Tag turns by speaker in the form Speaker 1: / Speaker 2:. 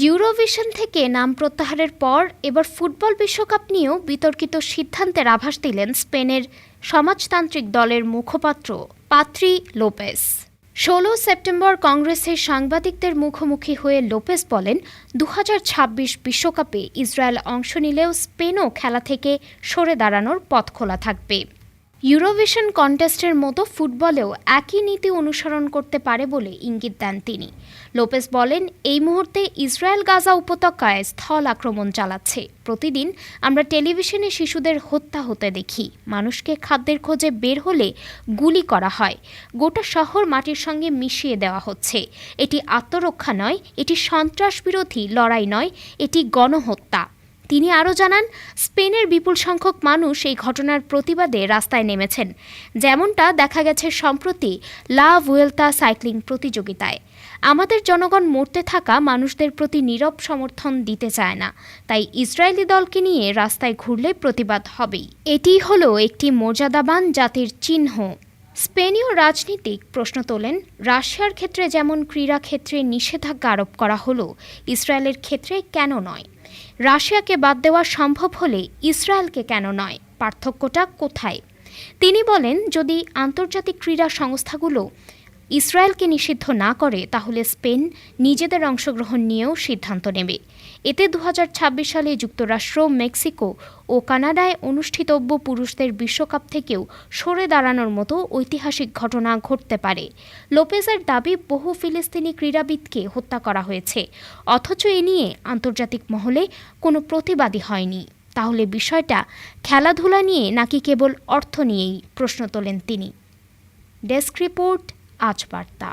Speaker 1: Eurovision থেকে নাম প্রত্যাহারের পর এবার ফুটবল বিশ্বকাপ নিয়েও বিতর্কিত সিদ্ধান্তের আভাস দিলেন স্পেনের সমাজতান্ত্রিক দলের মুখপাত্র পাত্রি লোপেস। ষোলো সেপ্টেম্বর কংগ্রেসের সাংবাদিকদের মুখোমুখি হয়ে লোপেস বলেন দু বিশ্বকাপে ইসরায়েল অংশ নিলেও স্পেনও খেলা থেকে সরে দাঁড়ানোর পথ খোলা থাকবে। ইউরোভিশন কন্টেস্টের মতো ফুটবলেও একই নীতি অনুসরণ করতে পারে বলে ইঙ্গিত দেন তিনি। লোপেস বলেন, এই মুহূর্তে ইসরায়েল গাজা উপত্যকায় স্থল আক্রমণ চালাচ্ছে। প্রতিদিন আমরা টেলিভিশনে শিশুদের হত্যা হতে দেখি। মানুষকে খাদ্যের খোঁজে বের হলে গুলি করা হয়। গোটা শহর মাটির সঙ্গে মিশিয়ে দেওয়া হচ্ছে। এটি আত্মরক্ষা নয়, এটি সন্ত্রাস বিরোধী লড়াই নয়, এটি গণহত্যা। তিনি আরও জানান, স্পেনের বিপুল সংখ্যক মানুষ এই ঘটনার প্রতিবাদে রাস্তায় নেমেছেন। যেমনটা দেখা গেছে সম্প্রতি লা ভুয়েলতা সাইক্লিং প্রতিযোগিতায়। আমাদের জনগণ মরতে থাকা মানুষদের প্রতি নীরব সমর্থন দিতে চায় না। তাই ইসরায়েলি দলকে নিয়ে রাস্তায় ঘুরলে প্রতিবাদ হবেই। এটি হলো একটি মর্যাদাবান জাতির চিহ্ন। স্পেনীয় রাজনীতিক প্রশ্ন তোলেন, রাশিয়ার ক্ষেত্রে যেমন ক্রীড়া ক্ষেত্রে নিষেধাজ্ঞা আরোপ করা হলো, ইসরায়েলের ক্ষেত্রে কেন নয়? রাশিয়াকে বাদ দেওয়া সম্ভব হলে ইসরায়েলকে কেন নয়? পার্থক্যটা কোথায়? তিনি বলেন, যদি আন্তর্জাতিক ক্রীড়া সংস্থাগুলো ইসরায়েলকে নিষিদ্ধ না করে তাহলে স্পেন নিজেদের অংশগ্রহণ নিয়েও সিদ্ধান্ত নেবে। এতে দু হাজার ছাব্বিশ সালে যুক্তরাষ্ট্র, মেক্সিকো ও কানাডায় অনুষ্ঠিতব্য পুরুষদের বিশ্বকাপ থেকেও সরে দাঁড়ানোর মতো ঐতিহাসিক ঘটনা ঘটতে পারে। লোপেজের দাবি, বহু ফিলিস্তিনি ক্রীড়াবিদকে হত্যা করা হয়েছে। অথচ এ নিয়ে আন্তর্জাতিক মহলে কোনো প্রতিবাদী হয়নি। তাহলে বিষয়টা খেলাধুলা নিয়ে নাকি কেবল অর্থ নিয়েই প্রশ্ন তোলেন তিনি? ডেস্ক রিপোর্ট আজ বার্তা।